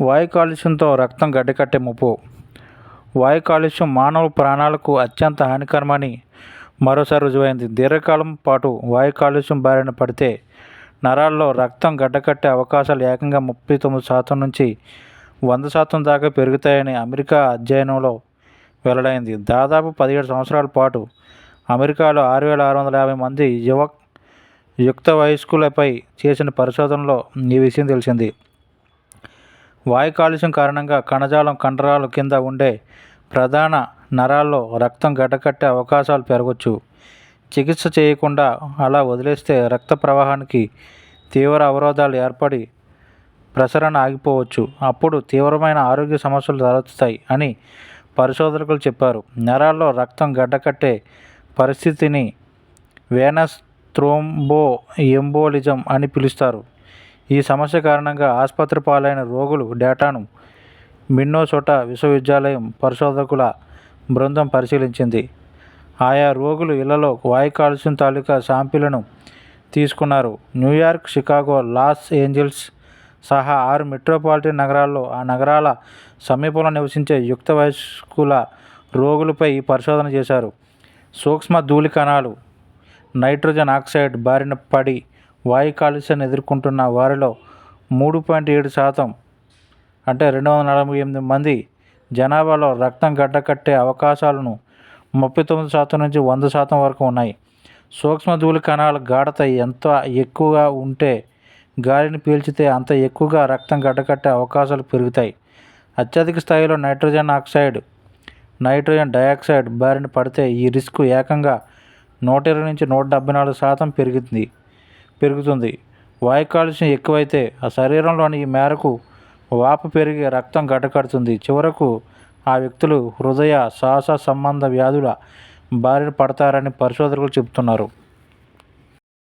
వాయు కాలుష్యంతో రక్తం గడ్డకట్టే ముప్పు. వాయు కాలుష్యం మానవ ప్రాణాలకు అత్యంత హానికరమని మరోసారి రుజువైంది. దీర్ఘకాలం పాటు వాయు కాలుష్యం బారిన పడితే నరాల్లో రక్తం గడ్డకట్టే అవకాశాలు ఏకంగా ముప్పై తొమ్మిది శాతం నుంచి వంద శాతం దాకా పెరుగుతాయని అమెరికా అధ్యయనంలో వెల్లడైంది. దాదాపు పదిహేడు సంవత్సరాల పాటు అమెరికాలో ఆరు వేల ఆరు వందల యాభై మంది యువ యుక్త వయస్కులపై చేసిన పరిశోధనలో ఈ విషయం తెలిసింది. వాయు కాలుష్యం కారణంగా కణజాలం కండరాల కింద ఉండే ప్రధాన నరాల్లో రక్తం గడ్డకట్టే అవకాశాలు పెరగవచ్చు చికిత్స చేయకుండా అలా వదిలేస్తే రక్త ప్రవాహానికి తీవ్ర అవరోధాలు ఏర్పడి ప్రసరణ ఆగిపోవచ్చు. అప్పుడు తీవ్రమైన ఆరోగ్య సమస్యలు తలెత్తుతాయి అని పరిశోధకులు చెప్పారు. నరాల్లో రక్తం గడ్డకట్టే పరిస్థితిని వేనస్ థ్రోంబో ఎంబోలిజం అని పిలుస్తారు. ఈ సమస్య కారణంగా ఆసుపత్రి పాలైన రోగులు డేటాను మిన్నోసోటా విశ్వవిద్యాలయం పరిశోధకుల బృందం పరిశీలించింది. ఆయా రోగులు ఇళ్ళలో వాయు కాలుష్యం తాలూకా శాంపిళ్ళను తీసుకున్నారు. న్యూయార్క్ షికాగో లాస్ ఏంజల్స్ సహా ఆరు మెట్రోపాలిటన్ నగరాల్లో ఆ నగరాల సమీపంలో నివసించే యుక్త వయస్కుల రోగులపై ఈ పరిశోధన చేశారు. సూక్ష్మ ధూళి కణాలు నైట్రోజన్ ఆక్సైడ్ బారిన పడి వాయు కాలుష్యాన్ని ఎదుర్కొంటున్న వారిలో మూడు పాయింట్ ఏడు శాతం అంటే రెండు వందల నలభై ఎనిమిది మంది జనాభాలో రక్తం గడ్డకట్టే అవకాశాలను ముప్పై తొమ్మిది శాతం నుంచి వంద శాతం వరకు ఉన్నాయి. సూక్ష్మ ధూళి కణాల గాఢత ఎంత ఎక్కువగా ఉంటే గాలిని పీల్చితే అంత ఎక్కువగా రక్తం గడ్డకట్టే అవకాశాలు పెరుగుతాయి. అత్యధిక స్థాయిలో నైట్రోజన్ ఆక్సైడ్ నైట్రోజన్ డయాక్సైడ్ బారిన పడితే ఈ రిస్క్ ఏకంగా నూట ఇరవై నుంచి నూట డెబ్బై నాలుగు శాతం పెరుగుతుంది పెరుగుతుంది. వాయు కాలుష్యం ఎక్కువైతే ఆ శరీరంలోని ఈ మేరకు వాపు పెరిగి రక్తం గడ్డకడుతుంది చివరకు ఆ వ్యక్తులు హృదయ శ్వాస సంబంధ వ్యాధుల బారిన పడతారని పరిశోధకులు చెబుతున్నారు.